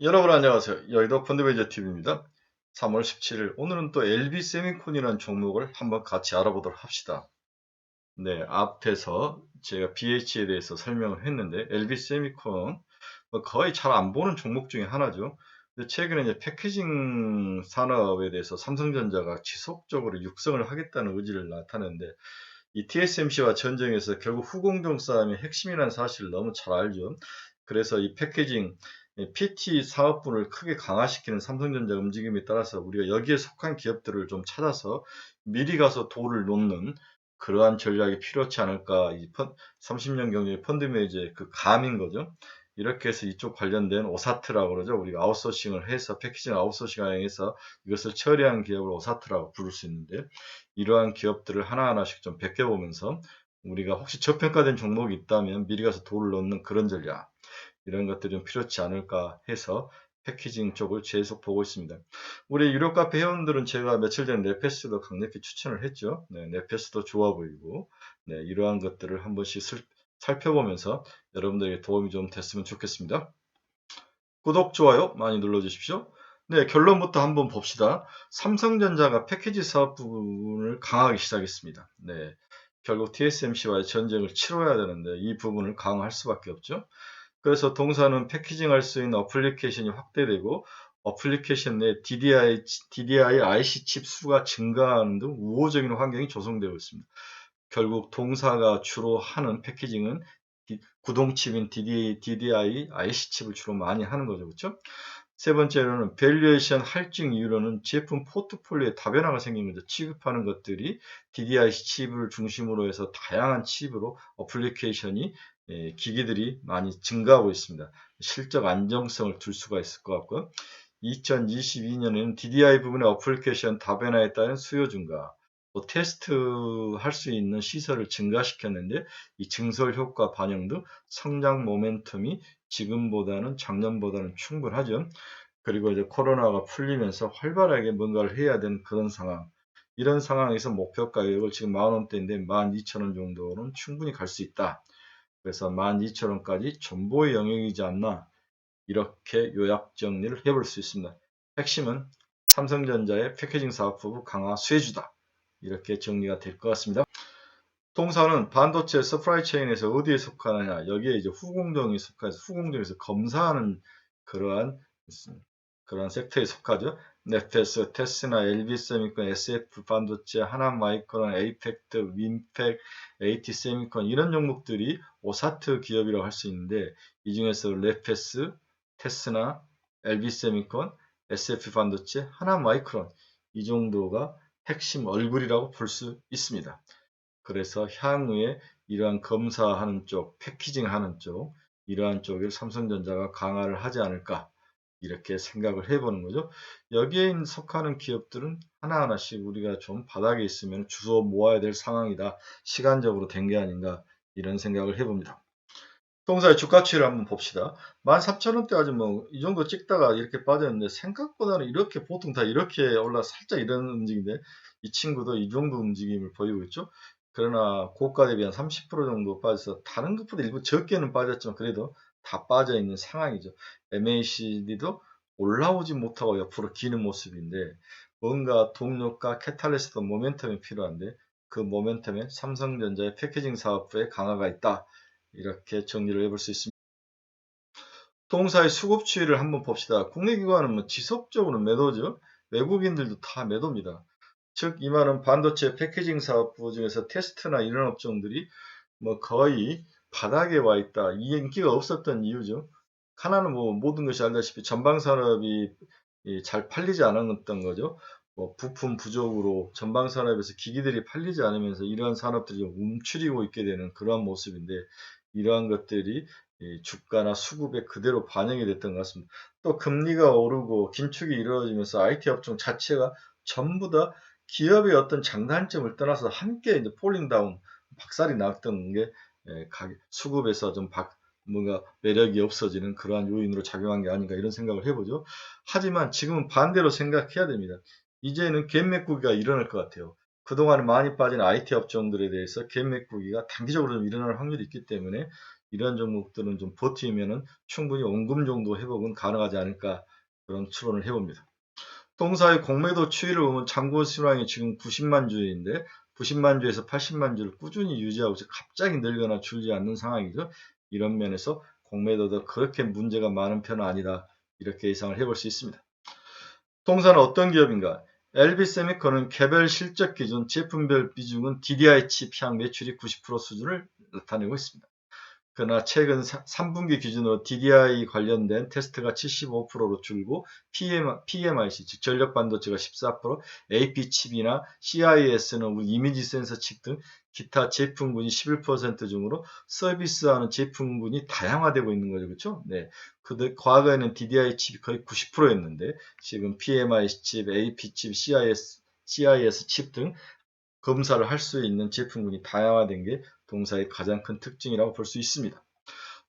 여러분 안녕하세요. 여의도 펀드베이저 TV입니다. 3월 17일 오늘은 또 LB 세미콘이라는 종목을 한번 같이 알아보도록 합시다. 네, 앞에서 제가 BH에 대해서 설명을 했는데 LB 세미콘 뭐 거의 잘 안 보는 종목 중에 하나죠. 최근에 이제 패키징 산업에 대해서 삼성전자가 지속적으로 육성을 하겠다는 의지를 나타내는데 이 TSMC와 전쟁에서 결국 후공정 싸움이 핵심이라는 사실을 너무 잘 알죠. 그래서 이 패키징 PT 사업분을 크게 강화시키는 삼성전자 움직임에 따라서 우리가 여기에 속한 기업들을 좀 찾아서 미리 가서 도를 놓는 그러한 전략이 필요하지 않을까. 이 30년 경제 펀드 매니저의 그 감인 거죠. 이렇게 해서 이쪽 관련된 오사트라고 그러죠. 우리가 아웃소싱을 해서 패키징 아웃소싱을 해서 이것을 처리한 기업을 오사트라고 부를 수 있는데 이러한 기업들을 하나하나씩 좀 베껴보면서 우리가 혹시 저평가된 종목이 있다면 미리 가서 도를 넣는 그런 전략 이런 것들이 좀 필요치 않을까 해서 패키징 쪽을 계속 보고 있습니다. 우리 유료 카페 회원들은 제가 며칠 전에 네페스도 강력히 추천을 했죠. 네, 네페스도 좋아 보이고 네, 이러한 것들을 한 번씩 슬, 살펴보면서 여러분들에게 도움이 좀 됐으면 좋겠습니다. 구독, 좋아요 많이 눌러주십시오. 네, 결론부터 한번 봅시다. 삼성전자가 패키지 사업 부분을 강하게 시작했습니다. 네, 결국 TSMC와의 전쟁을 치러야 되는데 이 부분을 강화할 수밖에 없죠. 그래서 동사는 패키징 할 수 있는 어플리케이션이 확대되고 어플리케이션 내 DDI, DDI IC 칩 수가 증가하는 등 우호적인 환경이 조성되고 있습니다. 결국 동사가 주로 하는 패키징은 구동칩인 DDI, DDI IC 칩을 주로 많이 하는 거죠. 그렇죠? 세 번째로는 밸류에이션 할증 이유로는 제품 포트폴리오에 다변화가 생긴 거죠. 취급하는 것들이 DDI 칩을 중심으로 해서 다양한 칩으로 어플리케이션이 예, 기기들이 많이 증가하고 있습니다. 실적 안정성을 둘 수가 있을 것 같고요. 2022년에는 DDI 부분의 어플리케이션 다변화에 따른 수요 증가, 또 테스트 할 수 있는 시설을 증가시켰는데 이 증설 효과 반영 등 성장 모멘텀이 지금보다는 작년보다는 충분하죠. 그리고 이제 코로나가 풀리면서 활발하게 뭔가를 해야 되는 그런 상황. 이런 상황에서 목표 가격을 지금 만원대인데 12,000원 정도는 충분히 갈 수 있다. 그래서 12,000원까지 전보의 영역이지 않나 이렇게 요약 정리를 해볼 수 있습니다. 핵심은 삼성전자의 패키징 사업 부부 강화 수혜주다. 이렇게 정리가 될 것 같습니다. 동사는 반도체 서프라이 체인에서 어디에 속하느냐 여기에 이제 후공정이 속해서 후공정에서 검사하는 그러한 그런 섹터에 속하죠. 네페스, 테스나, 엘비세미콘, SF 반도체, 하나마이크론, 에이펙트, 윈팩, AT 세미콘 이런 종목들이 오사트 기업이라고 할 수 있는데 이 중에서 레페스, 테스나, 엘비세미콘, SF 반도체, 하나마이크론 이 정도가 핵심 얼굴이라고 볼 수 있습니다. 그래서 향후에 이러한 검사하는 쪽, 패키징하는 쪽, 이러한 쪽을 삼성전자가 강화를 하지 않을까 이렇게 생각을 해보는 거죠. 여기에 속하는 기업들은 하나하나씩 우리가 좀 바닥에 있으면 주워 모아야 될 상황이다. 시간적으로 된 게 아닌가 이런 생각을 해봅니다. 동사의 주가치를 한번 봅시다. 13,000원대 아직 뭐이 정도 찍다가 이렇게 빠졌는데 생각보다는 이렇게 보통 다 이렇게 올라 살짝 이런 움직임인데 이 친구도 이 정도 움직임을 보이고 있죠. 그러나 고가 대비 한 30% 정도 빠져서 다른 것보다 일부 적게는 빠졌지만 그래도 다 빠져 있는 상황이죠. MACD도 올라오지 못하고 옆으로 기는 모습인데 뭔가 동력과 캐탈리스트 모멘텀이 필요한데 그 모멘텀에 삼성전자의 패키징 사업부에 강화가 있다. 이렇게 정리를 해볼 수 있습니다. 동사의 수급 추이를 한번 봅시다. 국내 기관은 뭐 지속적으로 매도죠. 외국인들도 다 매도입니다. 즉, 이 말은 반도체 패키징 사업부 중에서 테스트나 이런 업종들이 뭐 거의 바닥에 와 있다. 이 인기가 없었던 이유죠. 하나는 뭐 모든 것이 알다시피 전방 산업이 잘 팔리지 않았던 거죠. 뭐 부품 부족으로 전방 산업에서 기기들이 팔리지 않으면서 이러한 산업들이 좀 움츠리고 있게 되는 그러한 모습인데 이러한 것들이 주가나 수급에 그대로 반영이 됐던 것 같습니다. 또 금리가 오르고 긴축이 이루어지면서 IT 업종 자체가 전부 다 기업의 어떤 장단점을 떠나서 함께 이제 폴링 다운 박살이 났던 게 수급에서 좀 박, 뭔가 매력이 없어지는 그러한 요인으로 작용한 게 아닌가 이런 생각을 해보죠. 하지만 지금은 반대로 생각해야 됩니다. 이제는 갭맥구기가 일어날 것 같아요. 그동안 많이 빠진 IT 업종들에 대해서 갭맥구기가 단기적으로 좀 일어날 확률이 있기 때문에 이런 종목들은 좀 버티면은 충분히 원금 정도 회복은 가능하지 않을까 그런 추론을 해봅니다. 동사의 공매도 추이를 보면 잔고 수량이 지금 90만 주인데 90만 주에서 80만 주를 꾸준히 유지하고 있어요. 갑자기 늘거나 줄지 않는 상황이죠. 이런 면에서 공매도도 그렇게 문제가 많은 편은 아니다. 이렇게 예상을 해볼 수 있습니다. 동사는 어떤 기업인가? LB세미콘은 개별 실적 기준 제품별 비중은 DDI 칩 향 매출이 90% 수준을 나타내고 있습니다. 그러나 최근 3분기 기준으로 DDI 관련된 테스트가 75%로 줄고 PMIC 즉 전력 반도체가 14%, AP 칩이나 CIS는 이미지 센서 칩 등 기타 제품군이 11% 중으로 서비스하는 제품군이 다양화되고 있는 거죠. 그렇죠? 네. 그 과거에는 DDI 칩이 거의 90%였는데 지금 PMIC 칩, AP 칩, CIS, CIS 칩 등 검사를 할 수 있는 제품군이 다양화된 게 동사의 가장 큰 특징이라고 볼 수 있습니다.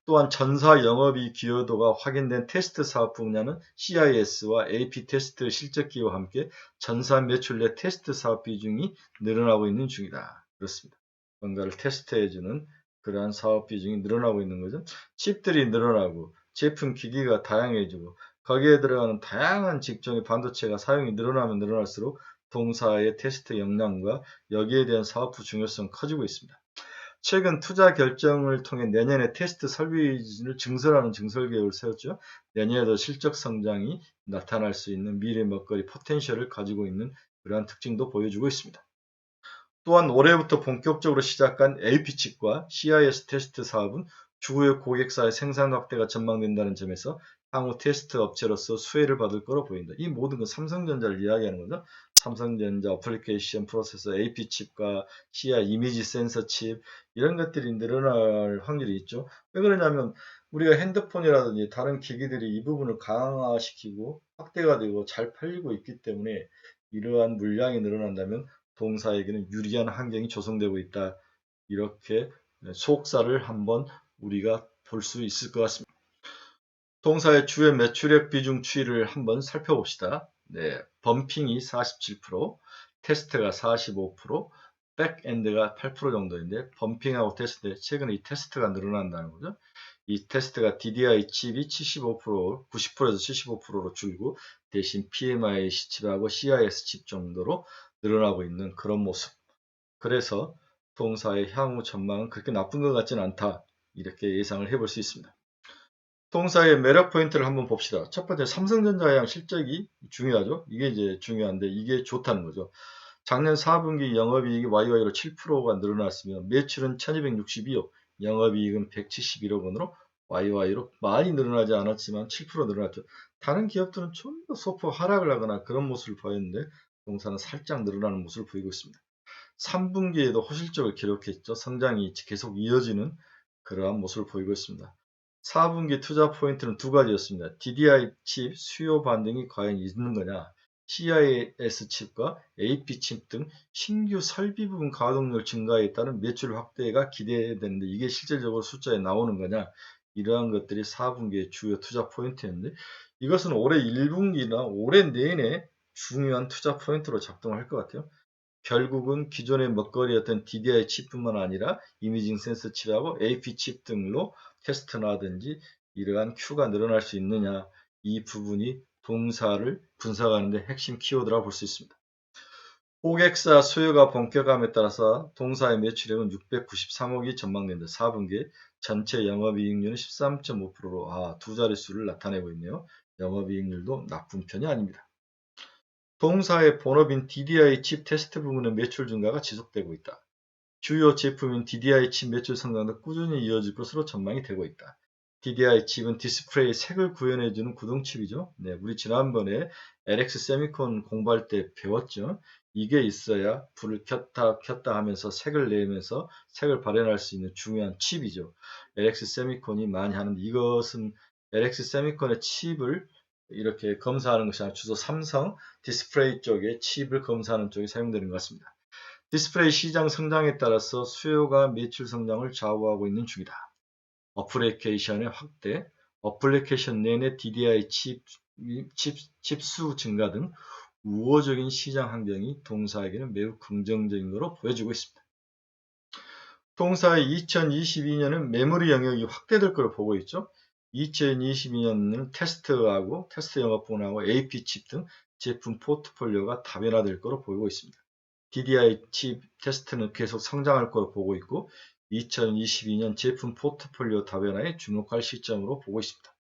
또한 전사 영업이 기여도가 확인된 테스트 사업 분야는 CIS와 AP 테스트 실적 기여와 함께 전사 매출 내 테스트 사업 비중이 늘어나고 있는 중이다. 그렇습니다. 뭔가를 테스트해주는 그러한 사업 비중이 늘어나고 있는 거죠. 칩들이 늘어나고 제품 기기가 다양해지고 거기에 들어가는 다양한 직종의 반도체가 사용이 늘어나면 늘어날수록 동사의 테스트 역량과 여기에 대한 사업부 중요성 커지고 있습니다. 최근 투자 결정을 통해 내년에 테스트 설비를 증설하는 증설 계획을 세웠죠. 내년에도 실적 성장이 나타날 수 있는 미래 먹거리 포텐셜을 가지고 있는 그러한 특징도 보여주고 있습니다. 또한 올해부터 본격적으로 시작한 AP칩과 CIS 테스트 사업은 주요 고객사의 생산 확대가 전망된다는 점에서 향후 테스트 업체로서 수혜를 받을 거로 보인다. 이 모든 건 삼성전자를 이야기하는 거죠. 삼성전자 어플리케이션 프로세서 AP칩과 CI 이미지 센서 칩 이런 것들이 늘어날 확률이 있죠. 왜 그러냐면 우리가 핸드폰이라든지 다른 기기들이 이 부분을 강화시키고 확대가 되고 잘 팔리고 있기 때문에 이러한 물량이 늘어난다면 동사에게는 유리한 환경이 조성되고 있다. 이렇게 속사를 한번 우리가 볼 수 있을 것 같습니다. 동사의 주요 매출액 비중 추이를 한번 살펴봅시다. 네, 범핑이 47%, 테스트가 45%, 백엔드가 8% 정도인데 범핑하고 테스트 최근에 이 테스트가 늘어난다는 거죠. 이 테스트가 DDI 칩이 75%, 90%에서 75%로 줄고 대신 PMI 칩하고 CIS 칩 정도로 늘어나고 있는 그런 모습. 그래서 동사의 향후 전망은 그렇게 나쁜 것 같지는 않다. 이렇게 예상을 해볼 수 있습니다. 동사의 매력 포인트를 한번 봅시다. 첫 번째 삼성전자의 실적이 중요하죠. 이게 이제 중요한데 이게 좋다는 거죠. 작년 4분기 영업이익이 YY로 7%가 늘어났으며 매출은 1262억, 영업이익은 171억 원으로 YY로 많이 늘어나지 않았지만 7% 늘어났죠. 다른 기업들은 좀더 소폭 하락을 하거나 그런 모습을 보였는데 동사는 살짝 늘어나는 모습을 보이고 있습니다. 3분기에도 호실적을 기록했죠. 성장이 계속 이어지는 그러한 모습을 보이고 있습니다. 4분기 투자 포인트는 두 가지였습니다. DDI 칩 수요 반등이 과연 있는 거냐, CIS 칩과 AP 칩 등 신규 설비 부분 가동률 증가에 따른 매출 확대가 기대되는데 이게 실질적으로 숫자에 나오는 거냐, 이러한 것들이 4분기의 주요 투자 포인트였는데 이것은 올해 1분기나 올해 내내 중요한 투자 포인트로 작동할 것 같아요. 결국은 기존의 먹거리였던 DDI 칩뿐만 아니라 이미징 센서 칩하고 AP 칩 등로 테스트나든지 이러한 Q가 늘어날 수 있느냐 이 부분이 동사를 분석하는데 핵심 키워드라고 볼수 있습니다. 고객사 수요가 본격함에 따라서 동사의 매출액은 693억이 전망된다. 4분기에 전체 영업이익률은 13.5%로 아, 두 자릿수를 나타내고 있네요. 영업이익률도 나쁜 편이 아닙니다. 동사의 본업인 DDI 칩 테스트 부문의 매출 증가가 지속되고 있다. 주요 제품인 DDI 칩 매출 성장도 꾸준히 이어질 것으로 전망이 되고 있다. DDI 칩은 디스플레이 색을 구현해주는 구동칩이죠. 네, 우리 지난번에 LX 세미콘 공부할 때 배웠죠. 이게 있어야 불을 켰다 켰다 하면서 색을 내면서 색을 발현할 수 있는 중요한 칩이죠. LX 세미콘이 많이 하는데 이것은 LX 세미콘의 칩을 이렇게 검사하는 것이 아니라 주로 삼성 디스플레이 쪽에 칩을 검사하는 쪽에 사용되는 것 같습니다. 디스플레이 시장 성장에 따라서 수요가 매출 성장을 좌우하고 있는 중이다. 어플리케이션의 확대, 어플리케이션 내내 DDI 칩, 칩, 칩수 증가 등 우호적인 시장 환경이 동사에게는 매우 긍정적인 것으로 보여지고 있습니다. 동사의 2022년은 메모리 영역이 확대될 것을 보고 있죠. 2022년은 테스트하고 테스트 영업본하고 AP 칩 등 제품 포트폴리오가 다변화될 것으로 보이고 있습니다. DDI 칩 테스트는 계속 성장할 것으로 보고 있고 2022년 제품 포트폴리오 다변화에 주목할 시점으로 보고 있습니다.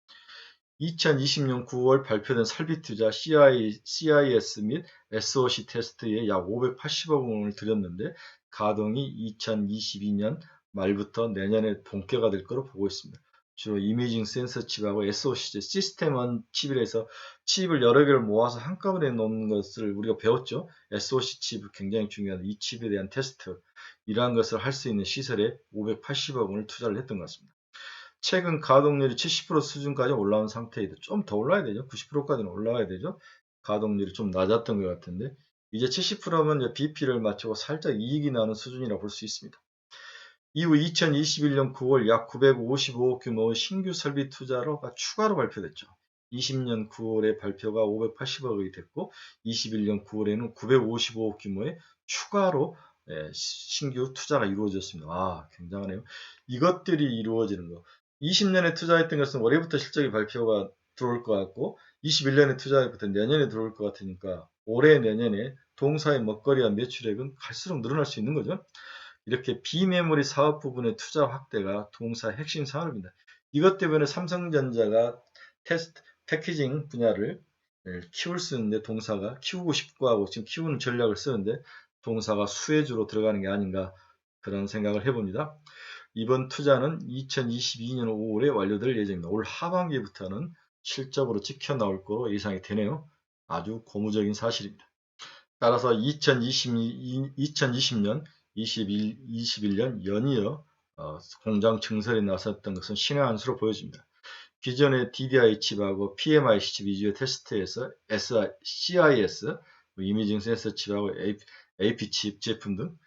2020년 9월 발표된 설비 투자 CI, CIS 및 SOC 테스트에 약 580억 원을 들였는데 가동이 2022년 말부터 내년에 본격화 될 것으로 보고 있습니다. 주로 이미징 센서 칩하고 SOC 시스템 원 칩이라서 칩을 여러 개를 모아서 한꺼번에 놓는 것을 우리가 배웠죠. SOC 칩이 굉장히 중요한 이 칩에 대한 테스트 이러한 것을 할 수 있는 시설에 580억 원을 투자를 했던 것 같습니다. 최근 가동률이 70% 수준까지 올라온 상태이다. 좀 더 올라야 되죠. 90%까지는 올라가야 되죠. 가동률이 좀 낮았던 것 같은데 이제 70%면 이제 BP를 맞추고 살짝 이익이 나는 수준이라 볼수 있습니다. 이후 2021년 9월 약 955억 규모의 신규 설비 투자로가 추가로 발표됐죠. 20년 9월에 발표가 580억이 됐고 21년 9월에는 955억 규모의 추가로 예, 신규 투자가 이루어졌습니다. 아, 굉장하네요. 이것들이 이루어지는 거. 20년에 투자했던 것은 올해부터 실적이 발표가 들어올 것 같고 21년에 투자했부터 내년에 들어올 것 같으니까 올해 내년에 동사의 먹거리와 매출액은 갈수록 늘어날 수 있는 거죠. 이렇게 비메모리 사업 부분의 투자 확대가 동사의 핵심 산업입니다. 이것 때문에 삼성전자가 테스트 패키징 분야를 예, 키울 수 있는데 동사가 키우고 싶고 하고 지금 키우는 전략을 쓰는데 동사가 수혜주로 들어가는 게 아닌가 그런 생각을 해봅니다. 이번 투자는 2022년 5월에 완료될 예정입니다. 올 하반기부터는 실적으로 찍혀 나올 거로 예상이 되네요. 아주 고무적인 사실입니다. 따라서 2020, 2020년 21, 21년 연이어 어, 공장 증설에 나섰던 것은 신의 한 수로 보여집니다. 기존의 DDI 칩하고 PMIC 칩 위주의 테스트에서 SI, CIS, 뭐 이미징 센서 칩하고 AP 칩 제품 등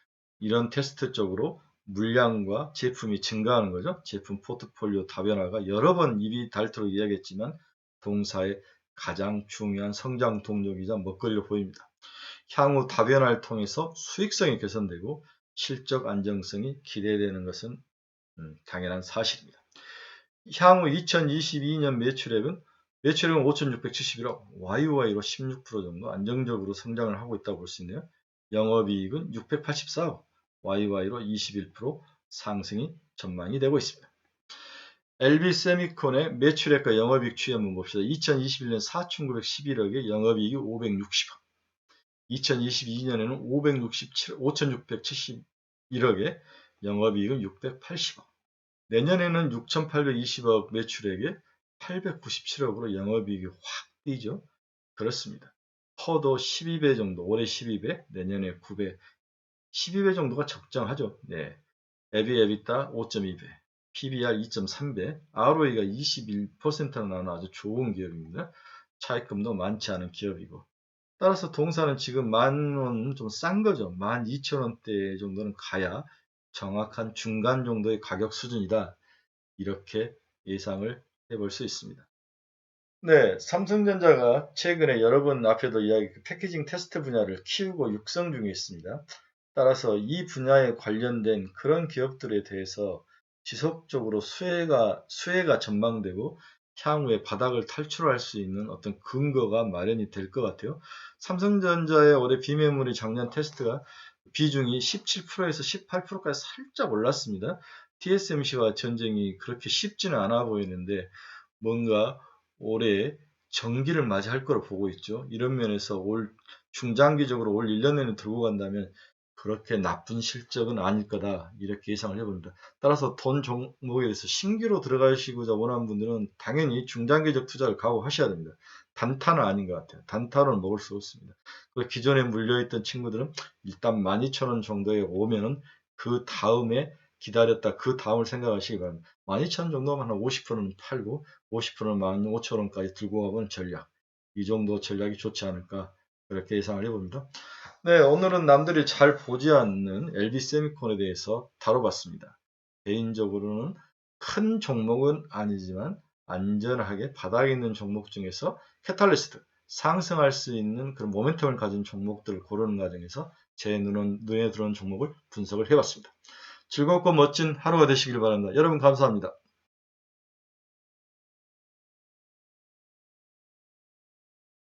이런 테스트 쪽으로 물량과 제품이 증가하는 거죠. 제품 포트폴리오 다변화가 여러 번 입이 닳도록 이야기했지만 동사의 가장 중요한 성장 동력이자 먹거리로 보입니다. 향후 다변화를 통해서 수익성이 개선되고 실적 안정성이 기대되는 것은 음, 당연한 사실입니다. 향후 2022년 매출액은 매출액은 5,671억, YY로 16% 정도 안정적으로 성장을 하고 있다고 볼 수 있네요. 영업이익은 684억, YY로 21% 상승이 전망이 되고 있습니다. LB 세미콘의 매출액과 영업이익 추이 한번 봅시다. 2021년 4,911억에 영업이익이 560억. 2022년에는 567, 5,671억에 영업이익은 680억. 내년에는 6,820억 매출액에 897억으로 영업이익이 확 뛰죠. 그렇습니다. 퍼도 12배 정도, 올해 12배, 내년에 9배, 12배 정도가 적정하죠. 네. 에비 에비타 5.2배, PBR 2.3배, ROE가 21%나 나오는 아주 좋은 기업입니다. 차익금도 많지 않은 기업이고 따라서 동사는 지금 만원 좀싼 거죠. 12,000원대 정도는 가야 정확한 중간 정도의 가격 수준이다. 이렇게 예상을 해볼 수 있습니다. 네, 삼성전자가 최근에 여러 번 앞에도 이야기 그 패키징 테스트 분야를 키우고 육성 중에 있습니다. 따라서 이 분야에 관련된 그런 기업들에 대해서 지속적으로 수혜가 수혜가 전망되고 향후에 바닥을 탈출할 수 있는 어떤 근거가 마련이 될 것 같아요. 삼성전자의 올해 비메모리 작년 테스트가 비중이 17%에서 18%까지 살짝 올랐습니다. TSMC와 전쟁이 그렇게 쉽지는 않아 보이는데 뭔가 올해 전기를 맞이할 거로 보고 있죠. 이런 면에서 올 중장기적으로 올 1년 내내 들고 간다면 그렇게 나쁜 실적은 아닐 거다 이렇게 예상을 해봅니다. 따라서 돈 종목에 대해서 신규로 들어가시고자 원하는 분들은 당연히 중장기적 투자를 각오하셔야 됩니다. 단타는 아닌 것 같아요. 단타로는 먹을 수 없습니다. 기존에 물려있던 친구들은 일단 12,000원 정도에 오면은 그 다음에 기다렸다 그 다음을 생각하시기 바랍니다. 12,000원 정도면 한 50%는 팔고 50%는 15,000원까지 들고 가보는 전략 이 정도 전략이 좋지 않을까 그렇게 예상을 해봅니다. 네, 오늘은 남들이 잘 보지 않는 LB 세미콘에 대해서 다뤄봤습니다. 개인적으로는 큰 종목은 아니지만 안전하게 바닥에 있는 종목 중에서 캐탈리스트, 상승할 수 있는 그런 모멘텀을 가진 종목들을 고르는 과정에서 제 눈은, 눈에 들어온 종목을 분석을 해봤습니다. 즐겁고 멋진 하루가 되시길 바랍니다. 여러분 감사합니다.